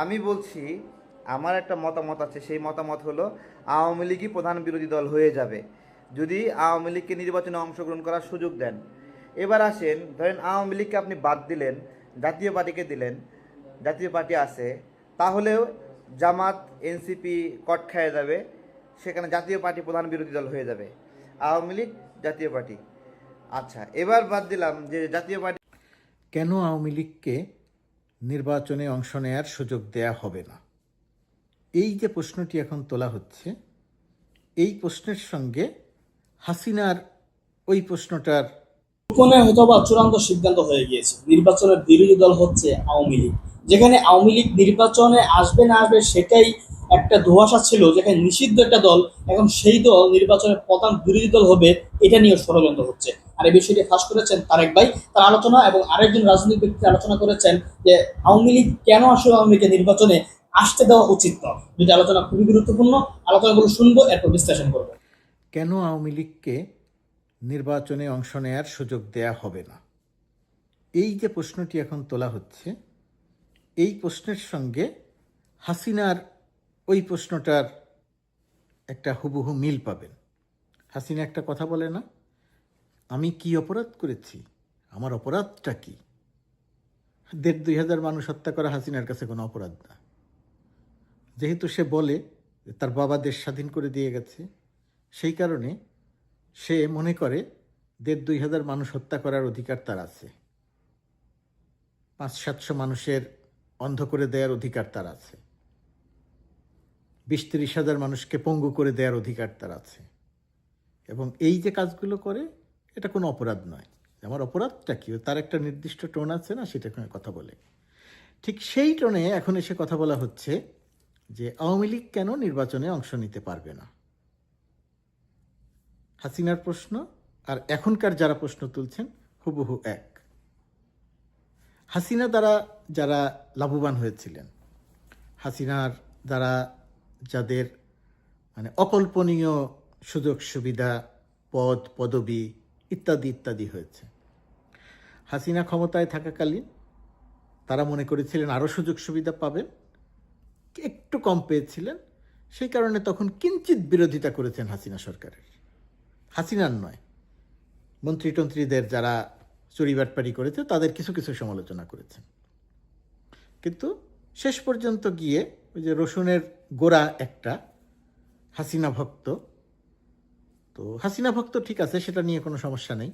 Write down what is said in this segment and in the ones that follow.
আমি বলছি, আমার একটা মতামত আছে, সেই মতামত হলো আওয়ামী লীগই প্রধান বিরোধী দল হয়ে যাবে। যদি আওয়ামী লীগকে নির্বাচনে অংশগ্রহণ করার সুযোগ দেন। এবার আসেন, ধরেন আওয়ামী লীগকে আপনি বাদ দিলেন, জাতীয় পার্টিকে দিলেন, জাতীয় পার্টি আছে, তাহলেও জামাত, এনসিপি কট খেয়ে যাবে, সেখানে জাতীয় পার্টি প্রধান বিরোধী দল হয়ে যাবে। আওয়ামী লীগ, জাতীয় পার্টি। আচ্ছা এবার বাদ দিলাম যে জাতীয় পার্টি কেন আওয়ামী লীগকে নির্বাচনে অংশ নেয়ার সুযোগ দেয়া হবে না। এই যে প্রশ্নটি এখন তোলা হচ্ছে, এই প্রশ্নের সঙ্গে হাসিনার ওই প্রশ্নটার গোপনে হয়তো বা চূড়ান্ত সিদ্ধান্ত হয়ে গিয়েছে। নির্বাচনের বিরোধী দল হচ্ছে আওয়ামী লীগ। যেখানে আওয়ামী লীগ নির্বাচনে আসবে না আসবে সেটাই একটা ধোঁয়াশা ছিল, যেখানে নিষিদ্ধ একটা দল, এখন সেই দল নির্বাচনের প্রধান বিরোধী দল হবে এটা নিয়ে ষড়যন্ত্র হচ্ছে। আর এই বিষয়টি ফাঁস করেছেন তারেক ভাই। তার আলোচনা এবং আরেকজন রাজনৈতিক ব্যক্তি আলোচনা করেছেন যে আওয়ামী লীগ কেন আসলে আওয়ামী লীগের নির্বাচনে আসতে দেওয়া উচিত নয়। দুটি আলোচনা খুবই গুরুত্বপূর্ণ। আলোচনাগুলো শুনব, এরপর বিশ্লেষণ করব। কেন আওয়ামী লীগকে নির্বাচনে অংশ নেয়ার সুযোগ দেয়া হবে না? এই যে প্রশ্নটি এখন তোলা হচ্ছে, এই প্রশ্নের সঙ্গে হাসিনার ওই প্রশ্নটার একটা হুবহু মিল পাবেন। হাসিনা একটা কথা বলে না, আমি কি অপরাধ করেছি? আমার অপরাধটা কি? দেড় দুই হাজার মানুষ হত্যা করা হাসিনার কাছে কোনো অপরাধ না। যেহেতু সে বলে তার বাবা দেশ স্বাধীন করে দিয়ে গেছে, সেই কারণে সে মনে করে দেড় দুই হাজার মানুষ হত্যা করার অধিকার তার আছে। পাঁচ সাতশো মানুষের অন্ধ করে দেওয়ার অধিকার তার আছে। বিশ তিরিশ হাজার মানুষকে পঙ্গু করে দেওয়ার অধিকার তার আছে। এবং এই যে কাজগুলো করে, এটা কোনো অপরাধ নয়। আমার অপরাধটা কি? তার একটা নির্দিষ্ট টোন আছে না, সেটা কথা বলে। ঠিক সেই টোনে এখন এসে কথা বলা হচ্ছে যে আওয়ামী লীগ কেন নির্বাচনে অংশ নিতে পারবে না? হাসিনার প্রশ্ন আর এখনকার যারা প্রশ্ন তুলছেন, হুবহু এক। হাসিনা দ্বারা যারা লাভবান হয়েছিলেন, হাসিনার দ্বারা যাদের মানে অকল্পনীয় সুযোগ, সুবিধা, পদ, পদবি ইত্যাদি ইত্যাদি হয়েছে। হাসিনা ক্ষমতায় থাকাকালীন তারা মনে করেছিলেন আরও সুযোগ, সুবিধা পাবেন, একটু কম পেয়েছিলেন। সেই কারণে তখন কিঞ্চিত বিরোধিতা করেছেন হাসিনা সরকারের। হাসিনার নয় মন্ত্রী টন্ত্রীদের যারা চুরিবাটপাড়ি করেছে, তাদের কিছু কিছু সমালোচনা করেছেন। কিন্তু শেষ পর্যন্ত গিয়ে ওই যে রসুনের গোড়া একটা হাসিনা ভক্ত তো হাসিনা ভক্ত ঠিক আছে, সেটা নিয়ে কোনো সমস্যা নেই।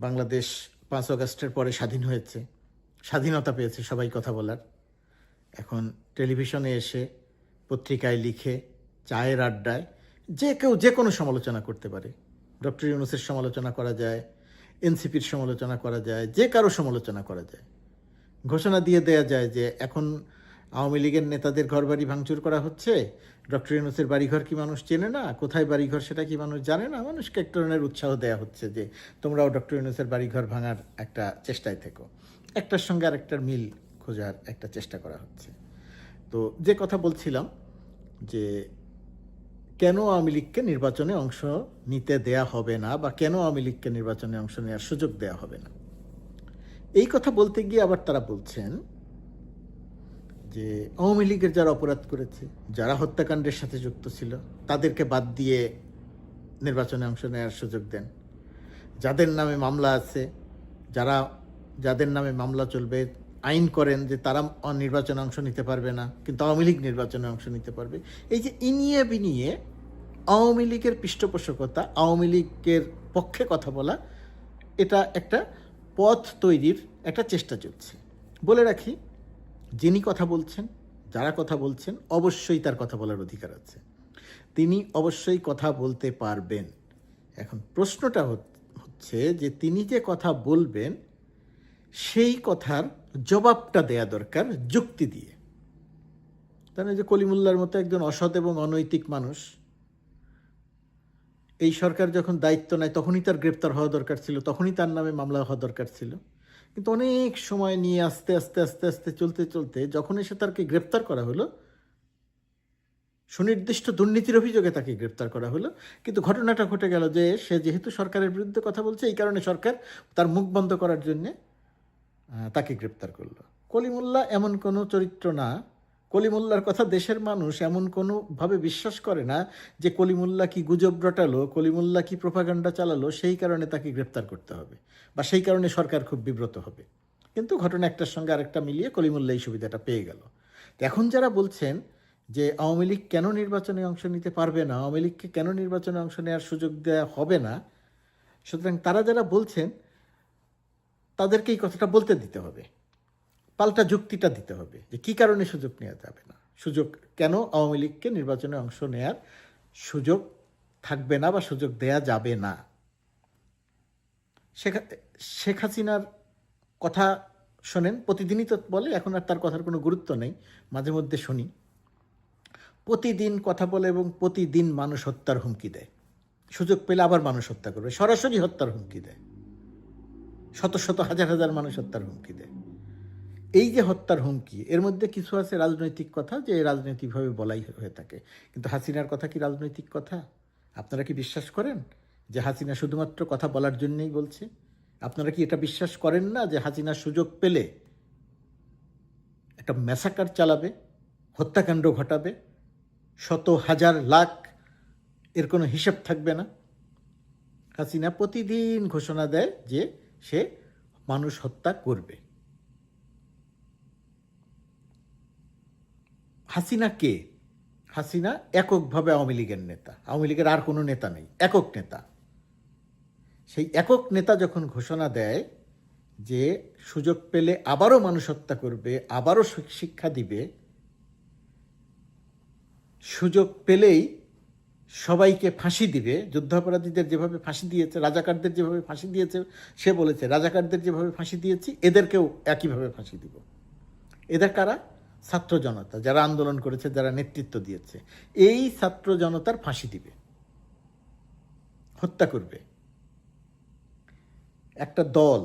বাংলাদেশ পাঁচ আগস্টের পরে স্বাধীন হয়েছে, স্বাধীনতা পেয়েছে সবাই কথা বলার। এখন টেলিভিশনে এসে পত্রিকায় লিখে চায়ের আড্ডায় যে কেউ যে কোনো সমালোচনা করতে পারে। ডক্টর ইউনুসের সমালোচনা করা যায়, এনসিপির সমালোচনা করা যায়, যে কারও সমালোচনা করা যায়। ঘোষণা দিয়ে দেয়া যায় যে এখন আওয়ামী লীগের নেতাদের ঘরবাড়ি ভাঙচুর করা হচ্ছে ডক্টর ইউনুসের বাড়িঘর কি মানুষ চেনে না? কোথায় বাড়িঘর সেটা কি মানুষ জানে না? মানুষকে এক ধরনের উৎসাহ দেওয়া হচ্ছে যে তোমরাও ডক্টর ইউনুসের বাড়িঘর ভাঙার একটা চেষ্টায় থেকো। একটার সঙ্গে আরেকটার মিল খোঁজার একটা চেষ্টা করা হচ্ছে। তো যে কথা বলছিলাম যে কেন আওয়ামী লীগকে নির্বাচনে অংশ নিতে দেয়া হবে না বা কেন আওয়ামী লীগকে নির্বাচনে অংশ নেওয়ার সুযোগ দেয়া হবে না? এই কথা বলতে গিয়ে আবার তারা বলছেন যে আওয়ামী লীগের যারা অপরাধ করেছে, যারা হত্যাকাণ্ডের সাথে যুক্ত ছিল, তাদেরকে বাদ দিয়ে নির্বাচনে অংশ নেওয়ার সুযোগ দেন। যাদের নামে মামলা আছে, যারা, যাদের নামে মামলা চলবে, আইন করেন যে তারা নির্বাচনে অংশ নিতে পারবে না, কিন্তু আওয়ামী লীগ নির্বাচনে অংশ নিতে পারবে। এই যে ইনিয়ে বিনিয়ে আওয়ামী লীগের পৃষ্ঠপোষকতা, আওয়ামী লীগের পক্ষে কথা বলা, এটা একটা পথ তৈরির একটা চেষ্টা চলছে। বলে রাখি যিনি কথা বলছেন, যারা কথা বলছেন, অবশ্যই তার কথা বলার অধিকার আছে। তিনি অবশ্যই কথা বলতে পারবেন। এখন প্রশ্নটা হচ্ছে যে তিনি যে কথা বলবেন, সেই কথার জবাবটা দেয়া দরকার যুক্তি দিয়ে। তাহলে যে কলিমুল্লার মতো একজন অসৎ এবং অনৈতিক মানুষ, এই সরকার যখন দায়িত্ব নেয়, তখনই তার গ্রেপ্তার হওয়া দরকার ছিল, তখনই তার নামে মামলা হওয়া দরকার ছিল। কিন্তু অনেক সময় নিয়ে আস্তে আস্তে আস্তে আস্তে, চলতে চলতে যখন এসে তাকে গ্রেপ্তার করা হলো, সুনির্দিষ্ট দুর্নীতির অভিযোগে তাকে গ্রেপ্তার করা হলো। কিন্তু ঘটনাটা ঘটে গেল যে সে যেহেতু সরকারের বিরুদ্ধে কথা বলছে, এই কারণে সরকার তার মুখ বন্ধ করার জন্যে তাকে গ্রেপ্তার করল। কলিমুল্লাহ এমন কোনো চরিত্র না কলিমুল্লার কথা দেশের মানুষ এমন কোনোভাবে বিশ্বাস করে না যে কলিমুল্লাহ কি গুজব রটালো কলিমুল্লাহ কি প্রোপাগান্ডা চালালো, সেই কারণে তাকে গ্রেপ্তার করতে হবে বা সেই কারণে সরকার খুব বিব্রত হবে। কিন্তু ঘটনা একটার সঙ্গে আরেকটা মিলিয়ে কলিমুল্লাহ এই সুবিধাটা পেয়ে গেল। এখন যারা বলছেন যে আওয়ামী লীগ কেন নির্বাচনে অংশ নিতে পারবে না, আওয়ামী লীগকে কেন নির্বাচনে অংশ নেওয়ার সুযোগ দেওয়া হবে না, সুতরাং তারা যারা বলছেন তাদেরকে এই কথাটা বলতে দিতে হবে। পাল্টা যুক্তিটা দিতে হবে যে কি কারণে সুযোগ নেওয়া যাবে না। সুযোগ কেন আওয়ামী লীগকে নির্বাচনে অংশ নেয়ার সুযোগ থাকবে না বা সুযোগ দেয়া যাবে না? শেখ হাসিনার কথা শোনেন, প্রতিদিনই তো বলে, এখন আর তার কথার কোনো গুরুত্ব নেই, মাঝে মধ্যে শুনি। প্রতিদিন কথা বলে এবং প্রতিদিন মানুষ হত্যার হুমকি দেয়। সুযোগ পেলে আবার মানুষ হত্যা করবে, সরাসরি হত্যার হুমকি দেয়। শত শত, হাজার হাজার মানুষ হত্যার হুমকি দেয়। এই যে হত্যার হুমকি, এর মধ্যে কিছু আছে রাজনৈতিক কথা যে রাজনৈতিকভাবে বলাই হয়ে থাকে। কিন্তু হাসিনার কথা কি রাজনৈতিক কথা? আপনারা কি বিশ্বাস করেন যে হাসিনা শুধুমাত্র কথা বলার জন্যই বলছে? আপনারা কি এটা বিশ্বাস করেন না যে হাসিনা সুযোগ পেলে একটা ম্যাসাকার চালাবে, হত্যাকাণ্ড ঘটাবে, শত হাজার লাখ এর কোনো হিসাব থাকবে না? হাসিনা প্রতিদিন ঘোষণা দেয় যে সে মানুষ হত্যা করবে। হাসিনা কে? হাসিনা এককভাবে আওয়ামী লীগের নেতা। আওয়ামী লীগের আর কোনো নেতা নেই, একক নেতা। সেই একক নেতা যখন ঘোষণা দেয় যে সুযোগ পেলে আবারও মানুষ হত্যা করবে, আবারও শিক্ষা দিবে, সুযোগ পেলেই সবাইকে ফাঁসি দিবে। যুদ্ধাপরাধীদের যেভাবে ফাঁসি দিয়েছে, রাজাকারদের যেভাবে ফাঁসি দিয়েছে, সে বলেছে, রাজাকারদের যেভাবে ফাঁসি দিয়েছি, এদেরকেও একইভাবে ফাঁসি দিব। এদের কারা? ছাত্র জনতা, যারা আন্দোলন করেছে, যারা নেতৃত্ব দিয়েছে, এই ছাত্র জনতার ফাঁসি দিবে, হত্যা করবে। একটা দল,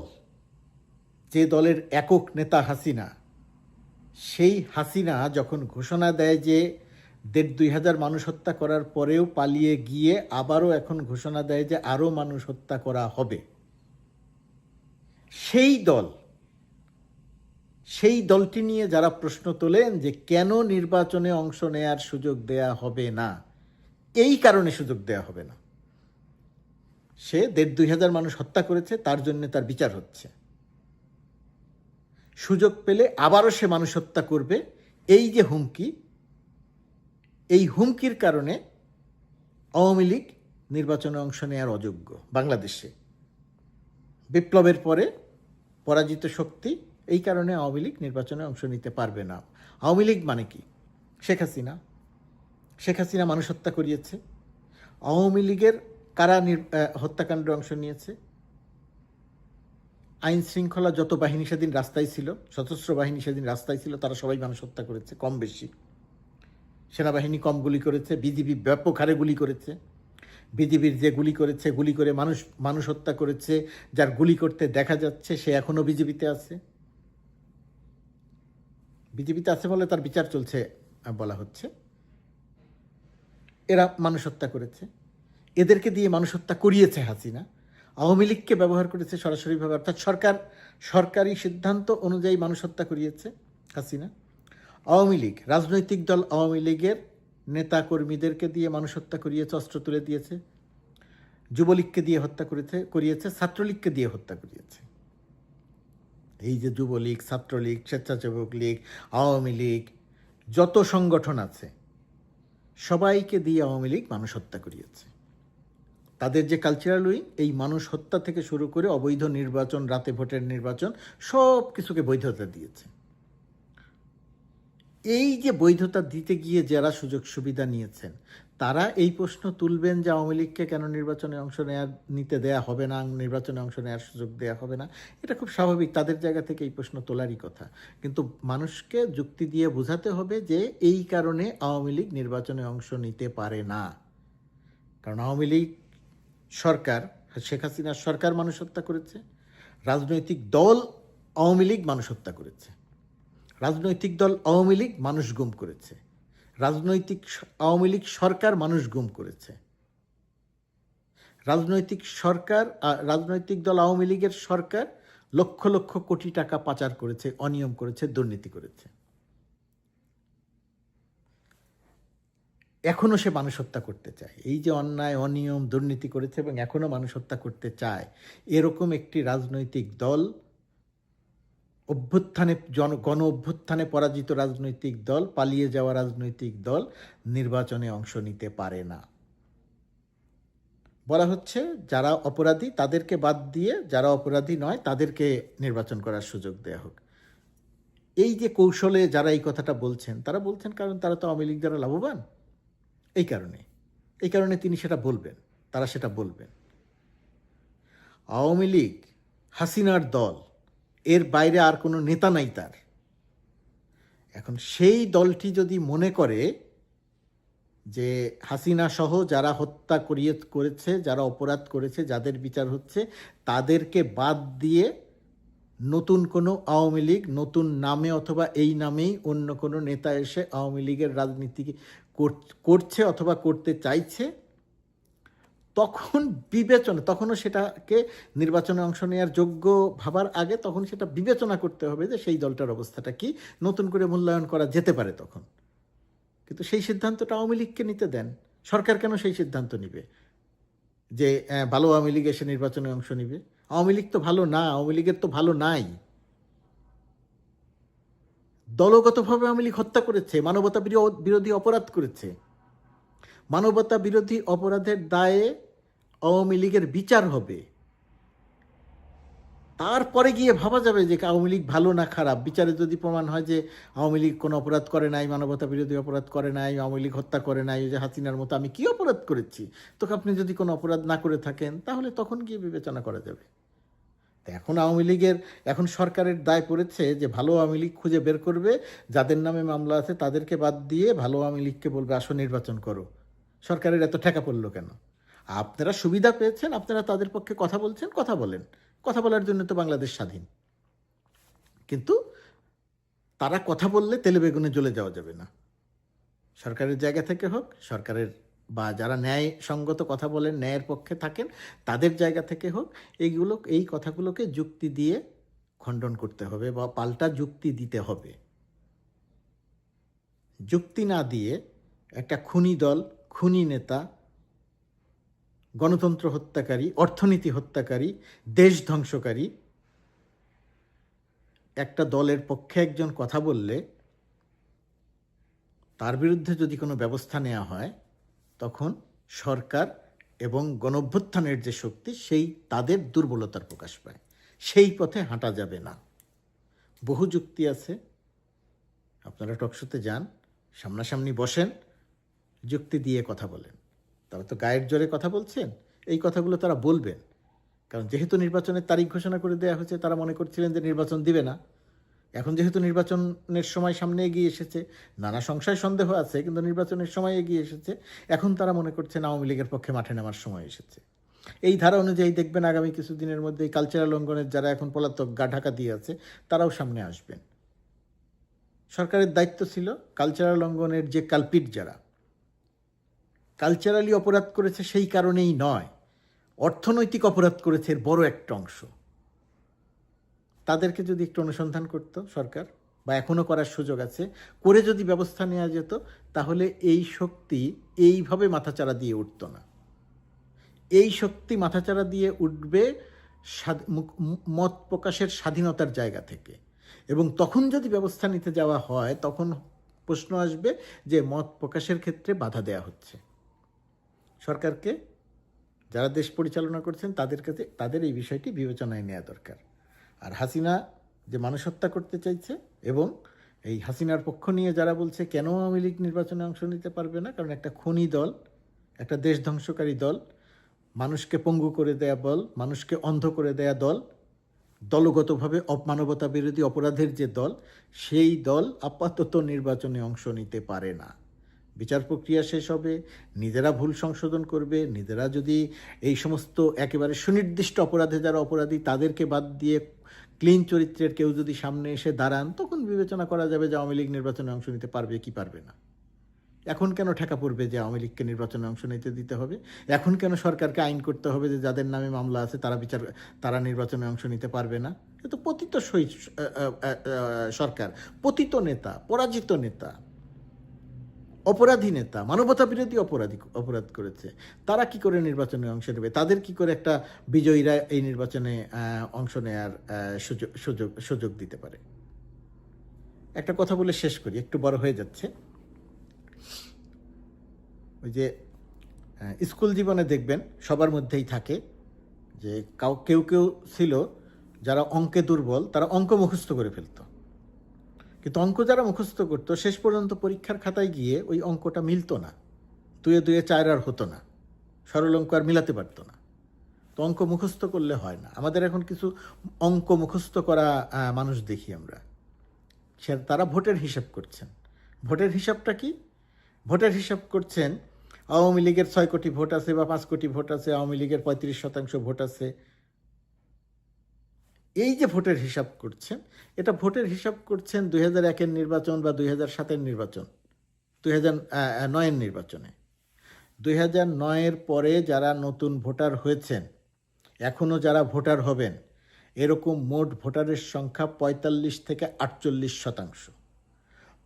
যে দলের একক নেতা হাসিনা, সেই হাসিনা যখন ঘোষণা দেয় যে দেড় দুই হাজার মানুষ হত্যা করার পরেও পালিয়ে গিয়ে আবারও এখন ঘোষণা দেয় যে আরও মানুষ হত্যা করা হবে, সেই দল সেই দলটি নিয়ে যারা প্রশ্ন তোলেন যে কেন নির্বাচনে অংশ নেয়ার সুযোগ দেয়া হবে না, এই কারণে সুযোগ দেয়া হবে না। সে দেড় দুই হাজার মানুষ হত্যা করেছে, তার জন্য তার বিচার হচ্ছে। সুযোগ পেলে আবারও সে মানুষ হত্যা করবে। এই যে হুমকি, এই হুমকির কারণে আওয়ামী লীগ নির্বাচনে অংশ নেওয়ার অযোগ্য বাংলাদেশে। বিপ্লবের পরে পরাজিত শক্তি এই কারণে আওয়ামী লীগ নির্বাচনে অংশ নিতে পারবে না। আওয়ামী লীগ মানে কি? শেখ হাসিনা। শেখ হাসিনা মানুষ হত্যা করিয়েছে। আওয়ামী লীগের কারা হত্যাকাণ্ডে অংশ নিয়েছে? আইন শৃঙ্খলা যত বাহিনী সেদিন রাস্তায় ছিল, সশস্ত্র বাহিনী সেদিন রাস্তায় ছিল, তারা সবাই মানুষ হত্যা করেছে, কম বেশি। সেনাবাহিনী কম গুলি করেছে, বিজিবি ব্যাপক হারে গুলি করেছে। বিজিবির যে গুলি করেছে, গুলি করে মানুষ মানুষ হত্যা করেছে, যার গুলি করতে দেখা যাচ্ছে, সে এখনও বিজেপিতে আছে। বিজেপিতে আছে বলে তার বিচার চলছে বলা হচ্ছে। এরা মানুষ হত্যা করেছে। এদেরকে দিয়ে মানুষ হত্যা করিয়েছে হাসিনা। আওয়ামী লীগকে ব্যবহার করেছে সরাসরিভাবে। অর্থাৎ সরকার, সরকারি সিদ্ধান্ত অনুযায়ী মানুষ হত্যা করিয়েছে হাসিনা। আওয়ামী লীগ, রাজনৈতিক দল আওয়ামী লীগের নেতা কর্মীদেরকে দিয়ে মানুষ হত্যা করিয়েছে, অস্ত্র তুলে দিয়েছে। যুবলীগকে দিয়ে হত্যা করেছে, করিয়েছে, ছাত্রলীগকে দিয়ে হত্যা করিয়েছে। এই যে যুবলীগ, ছাত্রলীগ, স্বেচ্ছাসেবক লীগ, আওয়ামী লীগ, যত সংগঠন আছে, সবাইকে দিয়ে আওয়ামী লীগ মানুষ হত্যা করিয়েছে। তাদের যে কালচারাল উইং এই মানুষ হত্যা থেকে শুরু করে অবৈধ নির্বাচন, রাতে ভোটের নির্বাচন, সব কিছুকে বৈধতা দিয়েছে। এই যে বৈধতা দিতে গিয়ে যারা সুযোগ সুবিধা নিয়েছেন তারা এই প্রশ্ন তুলবেন যে আওয়ামী লীগকে কেন নির্বাচনে অংশ নেওয়ার নিতে দেয়া হবে না, নির্বাচনে অংশ নেওয়ার সুযোগ দেয়া হবে না? এটা খুব স্বাভাবিক, তাদের জায়গা থেকে এই প্রশ্ন তোলারই কথা। কিন্তু মানুষকে যুক্তি দিয়ে বোঝাতে হবে যে এই কারণে আওয়ামী লীগ নির্বাচনে অংশ নিতে পারে না। কারণ আওয়ামী লীগ সরকার, শেখ হাসিনার সরকার মানুষ হত্যা করেছে, রাজনৈতিক দল আওয়ামী লীগ মানুষ হত্যা করেছে, রাজনৈতিক দল আওয়ামী লীগ মানুষ গুম করেছে। রাজনৈতিক আওয়ামী লীগ সরকার মানুষ গুম করেছে। রাজনৈতিক সরকার রাজনৈতিক দল আওয়ামী লীগের সরকার লক্ষ লক্ষ কোটি টাকা পাচার করেছে, অনিয়ম করেছে, দুর্নীতি করেছে। এখনও সে মানুষ হত্যা করতে চায়। এই যে অন্যায়, অনিয়ম, দুর্নীতি করেছে এবং এখনও মানুষ হত্যা করতে চায়। এরকম একটি রাজনৈতিক দল অভ্যুত্থানে জন গণ অভ্যুত্থানে পরাজিত রাজনৈতিক দল পালিয়ে যাওয়া রাজনৈতিক দল নির্বাচনে অংশ নিতে পারে না। বলা হচ্ছে যারা অপরাধী তাদেরকে বাদ দিয়ে যারা অপরাধী নয় তাদেরকে নির্বাচন করার সুযোগ দেওয়া হোক। এই যে কৌশলে যারা এই কথাটা বলছেন, তারা বলছেন কারণ তারা তো আওয়ামী লীগ দ্বারা লাভবান। এই কারণে। এই কারণে তিনি সেটা বলবেন, তারা সেটা বলবেন। আওয়ামী লীগ, হাসিনার দল এর বাইরে আর কোনো নেতা নাই তার। এখন সেই দলটি যদি মনে করে যে হাসিনা সহ যারা হত্যা করিয়ে করেছে, যারা অপরাধ করেছে, যাদের বিচার হচ্ছে, তাদেরকে বাদ দিয়ে নতুন কোনো আওয়ামী লীগ, নতুন নামে অথবা এই নামেই অন্য কোনো নেতা এসে আওয়ামী লীগের রাজনীতি কর- করছে অথবা করতে চাইছে তখন বিবেচনা, তখনও সেটাকে নির্বাচনে অংশ নেওয়ার যোগ্য ভাবার আগে তখন সেটা বিবেচনা করতে হবে যে সেই দলটার অবস্থাটা কি, নতুন করে মূল্যায়ন করা যেতে পারে তখন। কিন্তু সেই সিদ্ধান্তটা আওয়ামী লীগকে নিতে দেন। সরকার কেন সেই সিদ্ধান্ত নিবে? যে ভালো আওয়ামী লীগ এসে নির্বাচনে অংশ নিবে? আওয়ামী লীগ তো ভালো না, আওয়ামী লীগের তো ভালো নাই। দলগতভাবে আওয়ামী লীগ হত্যা করেছে মানবতা বিরো- বিরোধী অপরাধ করেছে। মানবতা বিরোধী অপরাধের দায়ে আওয়ামী লীগের বিচার হবে। তারপরে গিয়ে ভাবা যাবে যে আওয়ামী লীগ ভালো না খারাপ। বিচারে যদি প্রমাণ হয় যে আওয়ামী লীগ কোনো অপরাধ করে নাই, মানবতা বিরোধী অপরাধ করে নাই, আওয়ামী লীগ হত্যা করে নাই যে হাসিনার মতো আমি কি অপরাধ করেছি? তোকে আপনি যদি কোনো অপরাধ না করে থাকেন, তাহলে তখন গিয়ে বিবেচনা করা যাবে। তো এখন আওয়ামী লীগের, এখন সরকারের দায় পড়েছে যে ভালো আওয়ামী লীগ খুঁজে বের করবে। যাদের নামে মামলা আছে তাদেরকে বাদ দিয়ে ভালো আওয়ামী লীগকে বলবে, আসো নির্বাচন করো। সরকারের এত ঠেকা পড়ল কেন? আপনারা সুবিধা পেয়েছেন, আপনারা তাদের পক্ষে কথা বলছেন, কথা বলেন। কথা বলার জন্য তো বাংলাদেশ স্বাধীন। কিন্তু তারা কথা বললে তেলে বেগুনে জ্বলে যাওয়া যাবে না। সরকারের জায়গা থেকে হোক, সরকারের বা যারা ন্যায় সঙ্গত কথা বলেন, ন্যায়ের পক্ষে থাকেন, তাদের জায়গা থেকে হোক, এইগুলো, এই কথাগুলোকে যুক্তি দিয়ে খণ্ডন করতে হবে বা পাল্টা যুক্তি দিতে হবে। যুক্তি না দিয়ে একটা খুনি দল খুনি নেতা, গণতন্ত্র হত্যাকারী, অর্থনীতি হত্যাকারী, দেশ ধ্বংসকারী, একটা দলের পক্ষে একজন কথা বললে, তার বিরুদ্ধে যদি কোনো ব্যবস্থা নেওয়া হয়, তখন সরকার এবং গণভ্যুত্থানের যে শক্তি, সেই তাদের দুর্বলতার প্রকাশ পায়। সেই পথে হাঁটা যাবে না। বহু যুক্তি আছে। আপনারা টকশোতে যান, সামনাসামনি বসেন। যুক্তি দিয়ে কথা বলেন। তারা তো গায়ের জোরে কথা বলছেন, এই কথাগুলো তারা বলবেন। কারণ যেহেতু নির্বাচনের তারিখ ঘোষণা করে দেওয়া হয়েছে, তারা মনে করছিলেন যে নির্বাচন দিবে না। এখন যেহেতু নির্বাচনের সময় সামনে এগিয়ে এসেছে, নানা সংশয় সন্দেহ আছে, কিন্তু নির্বাচনের সময় এগিয়ে এসেছে, এখন তারা মনে করছেন আওয়ামী লীগের পক্ষে মাঠে নামার সময় এসেছে। এই ধারা অনুযায়ী দেখবেন আগামী কিছুদিনের মধ্যে এই কালচারাল অঙ্গনের যারা এখন পলাতক গা ঢাকা দিয়ে আছে, তারাও সামনে আসবেন। সরকারের দায়িত্ব ছিল কালচারাল অঙ্গনের যে কালপিট যারা কালচারালি অপরাধ করেছে সেই কারণেই নয়, অর্থনৈতিক অপরাধ করেছে এর বড় একটা অংশ। তাদেরকে যদি একটু অনুসন্ধান করত সরকার, বা এখনও করার সুযোগ আছে, করে যদি ব্যবস্থা নেওয়া যেত, তাহলে এই শক্তি এইভাবে মাথাচাড়া দিয়ে উঠত না। এই শক্তি মাথাচাড়া দিয়ে উঠবে মত প্রকাশের স্বাধীনতার জায়গা থেকে। এবং তখন যদি ব্যবস্থা নিতে যাওয়া হয়, তখন প্রশ্ন আসবে যে মত প্রকাশের ক্ষেত্রে বাধা দেওয়া হচ্ছে। সরকারকে যারা দেশ পরিচালনা করছেন, তাদের কাছে, তাদের এই বিষয়টি বিবেচনায় নেওয়া দরকার। আর হাসিনা যে মানুষ হত্যা করতে চাইছে এবং এই হাসিনার পক্ষ নিয়ে যারা বলছে, কেন আওয়ামী লীগ নির্বাচনে অংশ নিতে পারবে না? কারণ একটা খনি দল, একটা দেশ ধ্বংসকারী দল, মানুষকে পঙ্গু করে দেয়া বল, মানুষকে অন্ধ করে দেয়া দল, দলগতভাবে অপমানবতা বিরোধী অপরাধের যে দল, সেই দল আপাতত নির্বাচনে অংশ নিতে পারে না। বিচার প্রক্রিয়া শেষ হবে নিজেরা ভুল সংশোধন করবে নিজেরা যদি এই সমস্ত একেবারে সুনির্দিষ্ট অপরাধে যারা অপরাধী তাদেরকে বাদ দিয়ে ক্লিন চরিত্রের কেউ যদি সামনে এসে দাঁড়ান তখন বিবেচনা করা যাবে যে আওয়ামী লীগ নির্বাচনে অংশ নিতে পারবে কি পারবে না। এখন কেন ঠেকা পড়বে যে আওয়ামী লীগকে নির্বাচনে অংশ নিতে দিতে হবে? এখন কেন সরকারকে আইন করতে হবে যে যাদের নামে মামলা আছে তারা বিচার তারা নির্বাচনে অংশ নিতে পারবে না? এ তো পতিত আহ, সরকার পতিত নেতা পরাজিত নেতা অপরাধী নেতা, মানবতা বিরোধী অপরাধী অপরাধ করেছে। তারা কি করে নির্বাচনে অংশ নেবে? তাদের কি করে একটা বিজয়ীরা এই নির্বাচনে অংশ নেয়ার সুযোগ সুযোগ সুযোগ দিতে পারে? একটা কথা বলে শেষ করি, একটু বড় হয়ে যাচ্ছে। ওই যে স্কুল জীবনে দেখবেন, সবার মধ্যেই থাকে যে কাউ, কেউ কেউ ছিল যারা অঙ্কে দুর্বল, তারা অঙ্ক মুখস্থ করে ফেলতো। কিন্তু অঙ্ক যারা মুখস্থ করতো, শেষ পর্যন্ত পরীক্ষার খাতায় গিয়ে ওই অঙ্কটা মিলতো না। দুয়ে দুয়ে চার আর হতো না। সরল অঙ্ক আর মিলাতে পারতো না। তো অঙ্ক মুখস্থ করলে হয় না। আমাদের এখন কিছু অঙ্ক মুখস্থ করা মানুষ দেখি আমরা। সে, তারা ভোটের হিসাব করছেন। ভোটের হিসাবটা কি? ভোটের হিসাব করছেন, আওয়ামী লীগের ছয় কোটি ভোট আছে বা পাঁচ কোটি ভোট আছে, আওয়ামী লীগের পঁয়ত্রিশ শতাংশ ভোট আছে। এই যে ভোটের হিসাব করছেন, এটা ভোটের হিসাব করছেন দুই হাজার একের নির্বাচন বা দুই হাজার সাতের নির্বাচন, দুই হাজার নয়ের নির্বাচনে। দুই হাজার নয়ের পরে যারা নতুন ভোটার হয়েছেন এখনও যারা ভোটার হবেন, এরকম মোট ভোটারের সংখ্যা পঁয়তাল্লিশ থেকে আটচল্লিশ শতাংশ।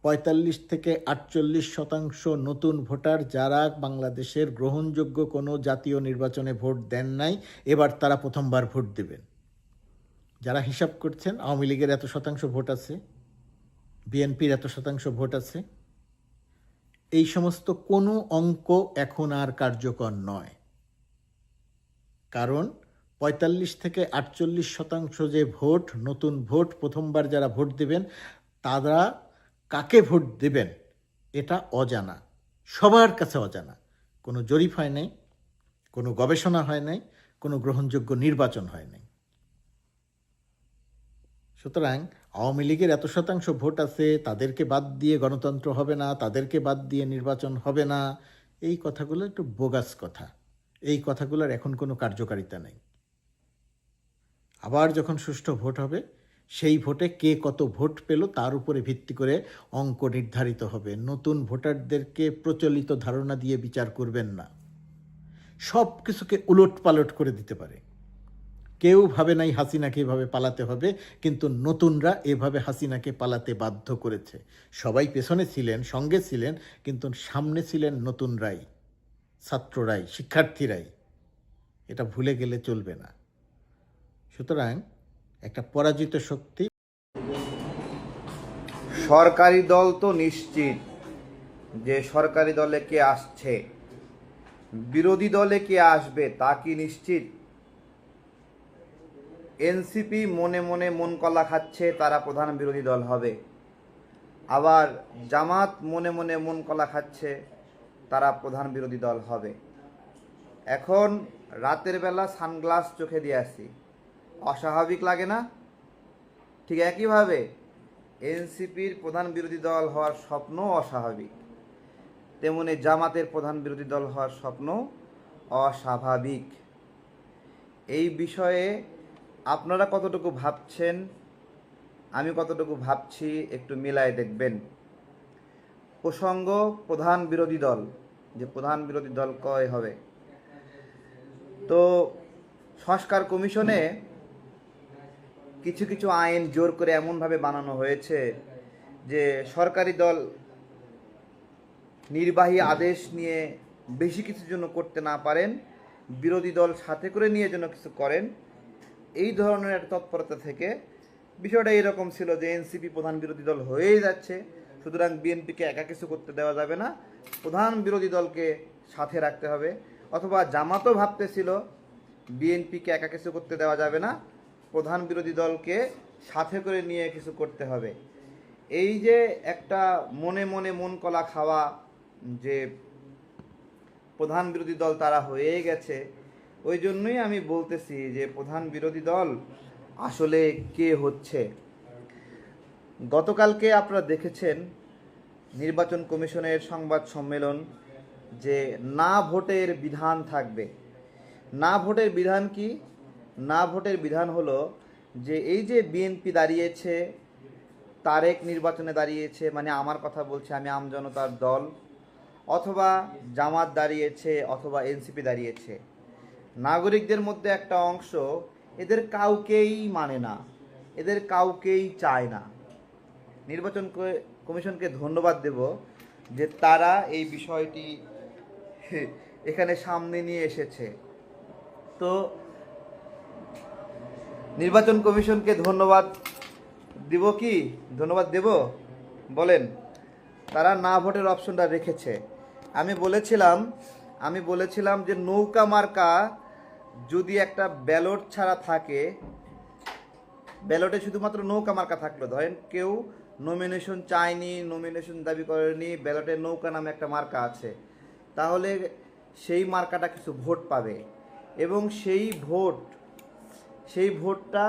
পঁয়তাল্লিশ থেকে আটচল্লিশ শতাংশ নতুন ভোটার যারা বাংলাদেশের গ্রহণযোগ্য কোনো জাতীয় নির্বাচনে ভোট দেন নাই, এবার তারা প্রথমবার ভোট দেবেন। যারা হিসাব করছেন, আওয়ামী লীগের এত শতাংশ ভোট আছে, বিএনপির এত শতাংশ ভোট আছে, এই সমস্ত কোনো অঙ্ক এখন আর কার্যকর নয়। কারণ পঁয়তাল্লিশ থেকে আটচল্লিশ শতাংশ যে ভোট, নতুন ভোট, প্রথমবার যারা ভোট দেবেন, তারা কাকে ভোট দেবেন, এটা অজানা, সবার কাছে অজানা। কোনো জরিপ হয় নাই, কোনো গবেষণা হয় নাই, কোনো গ্রহণযোগ্য নির্বাচন হয় নাই। সুতরাং আওয়ামী লীগের এত শতাংশ ভোট আছে, তাদেরকে বাদ দিয়ে গণতন্ত্র হবে না, তাদেরকে বাদ দিয়ে নির্বাচন হবে না। এই কথাগুলো একটু বোগাস কথা। এই কথাগুলোর এখন কোনো কার্যকারিতা নেই। আবার যখন সুষ্ঠু ভোট হবে, সেই ভোটে কে কত ভোট পেল তার উপরে ভিত্তি করে অঙ্ক নির্ধারিত হবে। নতুন ভোটারদেরকে প্রচলিত ধারণা দিয়ে বিচার করবেন না। সব কিছুকে উলট পালট করে দিতে পারে। কেউ ভাবে নাই হাসিনাকে এভাবে পালাতে হবে, কিন্তু নতুনরা এভাবে হাসিনাকে পালাতে বাধ্য করেছে। সবাই পেছনে ছিলেন, সঙ্গে ছিলেন, কিন্তু সামনে ছিলেন নতুনরাই, ছাত্ররাই, শিক্ষার্থীরাই। এটা ভুলে গেলে চলবে না। সুতরাং একটা পরাজিত শক্তি সরকারি দল তো নিশ্চিত যে সরকারি দলে কে আসছে, বিরোধী দলে কে আসবে তা কি নিশ্চিত? এনসিপি মনে মনে মন কলা খাচ্ছে, তারা প্রধান বিরোধী দল হবে। আবার জামাত মনে মনে মন কলা খাচ্ছে, তারা প্রধান বিরোধী দল হবে। এখন রাতের বেলা সানগ্লাস চোখে দিয়ে আসি। অস্বাভাবিক লাগে না? ঠিক একইভাবে এনসিপির প্রধান বিরোধী দল হওয়ার স্বপ্ন অস্বাভাবিক। তেমনি জামাতের প্রধান বিরোধী দল হওয়ার স্বপ্ন অস্বাভাবিক। এই বিষয়ে আপনারা কতটুকু ভাবছেন? আমি কতটুকু ভাবছি? একটু মিলায় দেখবেন। প্রসঙ্গ, প্রধান বিরোধী দল। যে প্রধান বিরোধী দল কয় হবে? তো সংস্কার কমিশনে কিছু কিছু আইন জোর করে এমনভাবে বানানো হয়েছে যে সরকারি দল নির্বাহী আদেশ নিয়ে বেশি কিছুর জন্য করতে না পারেন, বিরোধী দল সাথে করে নিয়ে যেন কিছু করেন এই ধরনের একটা তৎপরতা থেকে বিষয়টা এরকম ছিল যে এনসিপি প্রধান বিরোধী দল হয়েই যাচ্ছে, সুতরাং বিএনপিকে একা কিছু করতে দেওয়া যাবে না। প্রধান বিরোধী দলকে সাথে রাখতে হবে, অথবা জামাতও ভাবতেছিল বিএনপিকে একা কিছু করতে দেওয়া যাবে না, প্রধান বিরোধী দলকে সাথে করে নিয়ে কিছু করতে হবে। এই যে একটা মনে মনে মন কলা খাওয়া যে প্রধান বিরোধী দল তারা হয়ে গেছে ওই জন্যই আমি বলতেছি যে প্রধান বিরোধী দল আসলে কে হচ্ছে। গতকালকে আপনারা দেখেছেন নির্বাচন কমিশনের সংবাদ সম্মেলন যে না ভোটের বিধান থাকবে। না ভোটের বিধান কি? না ভোটের বিধান হলো যে এই যে বিএনপি দাঁড়িয়েছে, তারেক নির্বাচনে দাঁড়িয়েছে মানে আমার কথা বলছে আমি আমজনতার দল, অথবা জামাত দাঁড়িয়েছে, অথবা এনসিপি দাঁড়িয়েছে নাগরিকদের মধ্যে একটা অংশ এদের কাউকেই মানে না, এদের কাউকেই চায় না। নির্বাচন কমিশনকে ধন্যবাদ দেব যে তারা এই বিষয়টি এখানে সামনে নিয়ে এসেছে। তো নির্বাচন কমিশনকে ধন্যবাদ দিব কি? ধন্যবাদ দেব? বলেন, তারা না ভোটের অপশনটা রেখেছে। আমি বলেছিলাম আমি বলেছিলাম যে নৌকা মার্কা যদি একটা ব্যালট ছাড়া থাকে, ব্যালটে শুধুমাত্র নৌকা মার্কা থাকল, ধরেন কেউ নমিনেশন চায়নি নমিনেশন দাবি করেনি, ব্যালটে নৌকা নামে একটা মার্কা আছে, তাহলে সেই মার্কাটা কিছু ভোট পাবে এবং সেই ভোট, সেই ভোটটা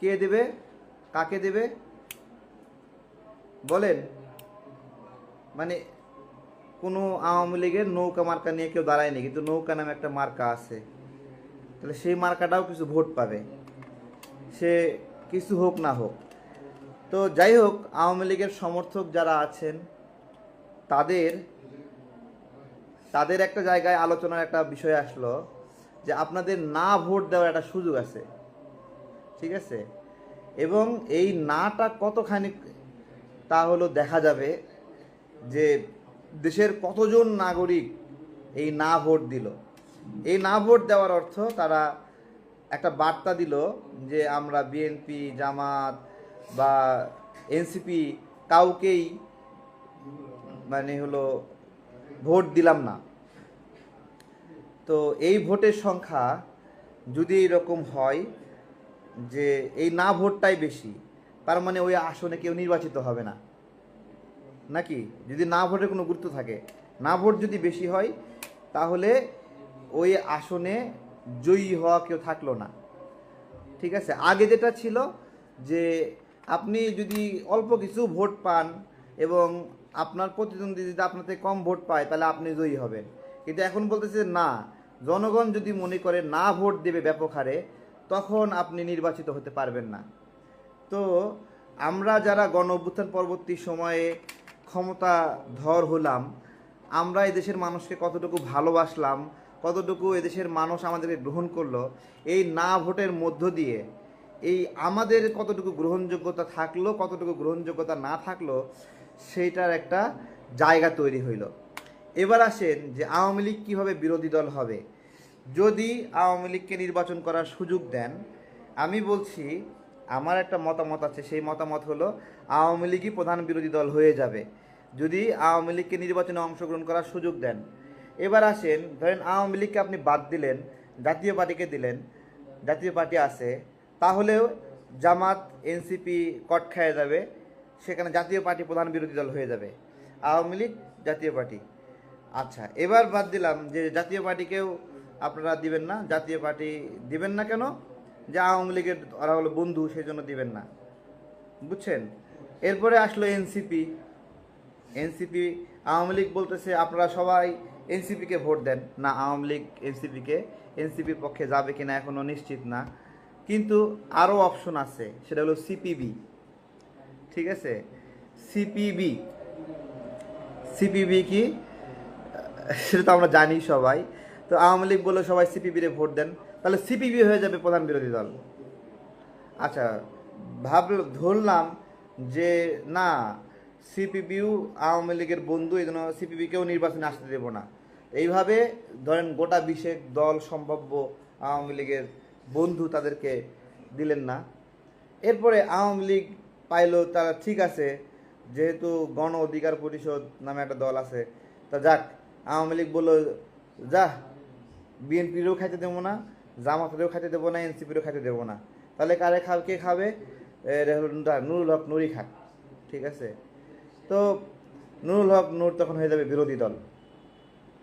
কে দেবে, কাকে দেবে? বলেন। মানে কোনো আওয়ামী লীগের নৌকা মার্কা নিয়ে কেউ দাঁড়ায়নি, কিন্তু নৌকা নামে একটা মার্কা আছে। তাহলে সেই মার্কাটাও কিছু ভোট পাবে। সে কিছু হোক না হোক। তো যাই হোক, আওয়ামী লীগের সমর্থক যারা আছেন, তাদের তাদের একটা জায়গায় আলোচনার একটা বিষয় আসলো যে আপনাদের না ভোট দেওয়ার একটা সুযোগ আছে। ঠিক আছে? এবং এই নাটা কতখানি, তা হলো দেখা যাবে যে দেশের কতজন নাগরিক এই না ভোট দিল। এই না ভোট দেওয়ার অর্থ তারা একটা বার্তা দিল যে আমরা বিএনপি জামাত বা এনসিপি কাউকেই মানে হলো ভোট দিলাম না। তো এই ভোটের সংখ্যা যদি এরকম হয় যে এই না ভোটটাই বেশি, তার মানে ওই আসনে কেউ নির্বাচিত হবে না। নাকি? যদি না ভোটের কোনো গুরুত্ব থাকে। না ভোট যদি বেশি হয়, তাহলে ওই আসনে জয়ী হওয়া কেউ থাকল না। ঠিক আছে? আগে যেটা ছিল যে আপনি যদি অল্প কিছু ভোট পান এবং আপনার প্রতিদ্বন্দ্বী যদি আপনার থেকে কম ভোট পায়, তাহলে আপনি জয়ী হবেন। কিন্তু এখন বলতেছে না। জনগণ যদি মনে করে না ভোট দেবে ব্যাপক হারে, তখন আপনি নির্বাচিত হতে পারবেন না। তো আমরা যারা গণ অভ্যুত্থান পরবর্তী সময়ে ক্ষমতা ধর হলাম, আমরা এই দেশের মানুষকে কতটুকু ভালোবাসলাম কতটুকু এদেশের মানুষ আমাদেরকে গ্রহণ করল, এই না ভোটের মধ্য দিয়ে, এই আমাদের কতটুকু গ্রহণযোগ্যতা থাকল, কতটুকু গ্রহণযোগ্যতা না থাকল, সেইটার একটা জায়গা তৈরি হইল। এবার আসেন যে আওয়ামী লীগ কীভাবে বিরোধী দল হবে। যদি আওয়ামী লীগকে নির্বাচন করার সুযোগ দেন, আমি বলছি, আমার একটা মতামত আছে, সেই মতামত হলো, আওয়ামী লীগই প্রধান বিরোধী দল হয়ে যাবে। যদি আওয়ামী লীগকে নির্বাচনে অংশগ্রহণ করার সুযোগ দেন এবার আসেন, ধরেন আওয়ামী লীগকে আপনি বাদ দিলেন, জাতীয় পার্টিকে দিলেন, জাতীয় পার্টি আছে, তাহলেও জামাত, এনসিপি কট খেয়ে যাবে, সেখানে জাতীয় পার্টি প্রধান বিরোধী দল হয়ে যাবে। আওয়ামী লীগ, জাতীয় পার্টি। আচ্ছা এবার বাদ দিলাম যে জাতীয় পার্টিকেও আপনারা দিবেন না, জাতীয় পার্টি দিবেন না কেন? যে আওয়ামী লীগের, ওরা হলো বন্ধু সেই জন্য দিবেন না। বুঝছেন? এরপরে আসলো এনসিপি। এনসিপি, আওয়ামী লীগ বলতেছে, আপনারা সবাই এনসিপিকে ভোট দেন না আওয়ামী লীগ এনসিপিকে এনসিপির পক্ষে যাবে কিনা এখনও নিশ্চিত না। কিন্তু আরও অপশন আছে, সেটা হলো সিপিবি। ঠিক আছে? সিপিবি। সিপিবি কি? সেটা তো আমরা জানি সবাই। তো আওয়ামী লীগ বলে সবাই সিপিবিরে ভোট দেন। তাহলে সিপিবি হয়ে যাবে প্রধান বিরোধী দল। আচ্ছা ভাব ধরলাম যে না সিপিবিও আওয়ামী লীগের বন্ধু, এই জন্য সিপিবিকেও নির্বাচনে আসতে দেবো না। এইভাবে ধরেন গোটা বিশেক দল, সম্ভাব্য আওয়ামী লীগের বন্ধু তাদেরকে দিলেন না। এরপরে আওয়ামী লীগ পাইল, তারা ঠিক আছে, যেহেতু গণ অধিকার পরিষদ নামে একটা দল আছে। তা যাক, আওয়ামী লীগ বলল, যা, বিএনপিরও খাইতে দেবো না, জামাতেরও খাইতে দেবো না, এনসিপিরও খাইতে দেবো না। তাহলে কারে খাবে কে খাবে? নুরুল হক, নুরি খাক ঠিক আছে? তো নুরুল হক, নূর তখন হয়ে যাবে বিরোধী দল।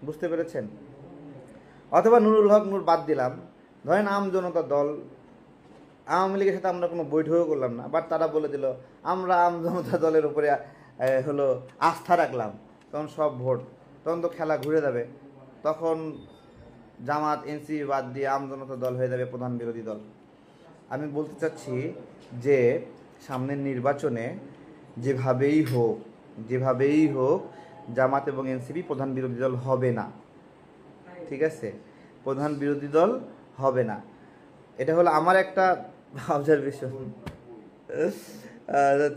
বুঝতে পেরেছেন? অথবা নুরুল হক, নূর বাদ দিলাম। ধরেন আম জনতা দল, আওয়ামী লীগের সাথে আমরা কোনো বৈঠকও করলাম না বাট তারা বলে দিল, আমরা আম জনতা দলের উপরে হলো আস্থা রাখলাম, তখন সব ভোট, তখন তো খেলা ঘুরে যাবে। তখন জামাত, এনসি বাদ দিয়ে আম জনতা দল হয়ে যাবে প্রধান বিরোধী দল। আমি বলতে চাচ্ছি যে, সামনের নির্বাচনে যেভাবেই হোক যেভাবেই হোক, জামাত এবং এনসিপি প্রধান বিরোধী দল হবে না। ঠিক আছে? প্রধান বিরোধী দল হবে না। এটা হলো আমার একটা অবজারভেশন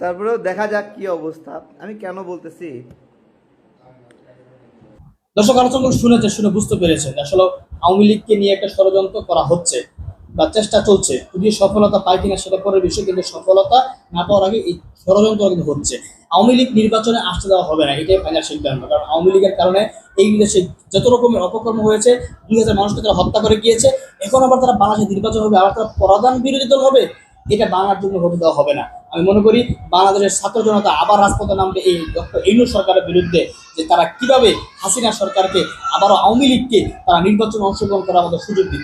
তারপরেও দেখা যাক কি অবস্থা। আমি কেন বলতেছি? দর্শক আলোচনাগুলো শুনেছে, শুনে বুঝতে পেরেছেন। আসলে আওয়ামী লীগকে নিয়ে একটা ষড়যন্ত্র করা হচ্ছে বা চেষ্টা চলছে। যদি সফলতা পায় কিনা সেটা পরের বিষয়, কিন্তু সফলতা না পাওয়ার আগে এই ষড়যন্ত্র কিন্তু হচ্ছে আওয়ামী লীগ নির্বাচনে আসতে দেওয়া হবে না, এটাই ফাইনাল সিদ্ধান্ত। কারণ আওয়ামী লীগের কারণে এই দেশে যত রকমের অপকর্ম হয়েছে, দুই হাজার মানুষকে তারা হত্যা করে গিয়েছে, এখন আবার তারা বাংলাদেশে নির্বাচন হবে, আবার তারা প্রধান বিরোধী দল হবে, এটা বাংলার জন্য হতে দেওয়া হবে না। আমি মনে করি বাংলাদেশের ছাত্র জনতা আবার রাজপথে নামবে এই ডক্টর ইনু সরকারের বিরুদ্ধে, যে তারা কীভাবে হাসিনা সরকারকে, আবারও আওয়ামী লীগকে তারা নির্বাচনে অংশগ্রহণ করার মতো সুযোগ দিচ্ছে।